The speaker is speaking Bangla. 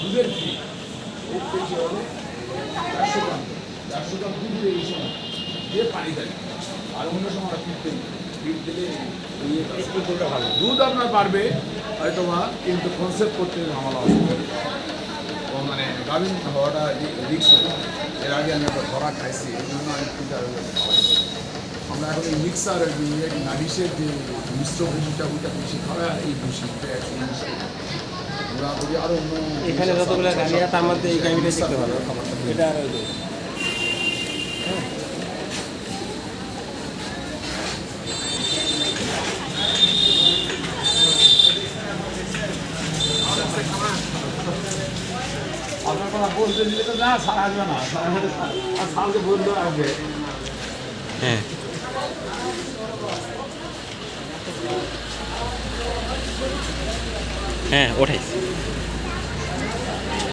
দুধের দুধ আমরা ইয়ে ভালো দুধ আপনার পারবে, হয়তো বা, কিন্তু কনসেপ্ট করতে আসবে ও মানে গাভিন হওয়াটা রিক্স এর আগে আমি একটা ধরা খাইছি, এই জন্য আমি আমরা এখন এই মিক্সার নারিশের যে মিশ্র ভুষিটা ওইটা বেশি খাওয়া আর এই ভুষিটা ওরা যদি আরও অন্য এখানে যতগুলো গাড়ি আছে তার মধ্যে এই গাড়িটা দেখতে ভালো এটা আর আপনার কথা বলতে দিলে তো না। সারা আসবে না। আর সালকে বলতে আসবে। হ্যাঁ। হ্যাঁ ওঠাইছি